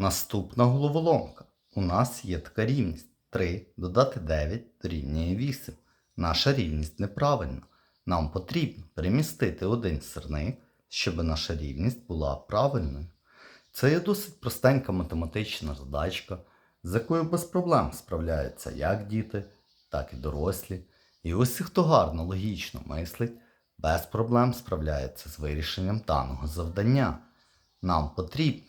Наступна головоломка. У нас є така рівність. 3 додати 9 дорівнює 8. Наша рівність неправильна. Нам потрібно перемістити один сирник, щоб наша рівність була правильною. Це є досить простенька математична задачка, з якою без проблем справляються як діти, так і дорослі. І ось хто гарно логічно мислить, без проблем справляється з вирішенням даного завдання. Нам потрібно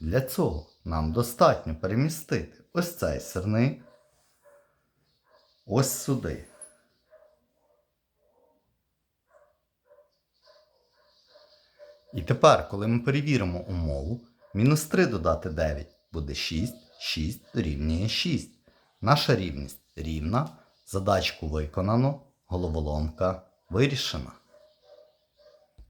Для цього нам достатньо перемістити ось цей сирник ось сюди. І тепер, коли ми перевіримо умову, мінус 3 додати 9 буде 6, 6 дорівнює 6. Наша рівність рівна, задачку виконано, головоломка вирішена.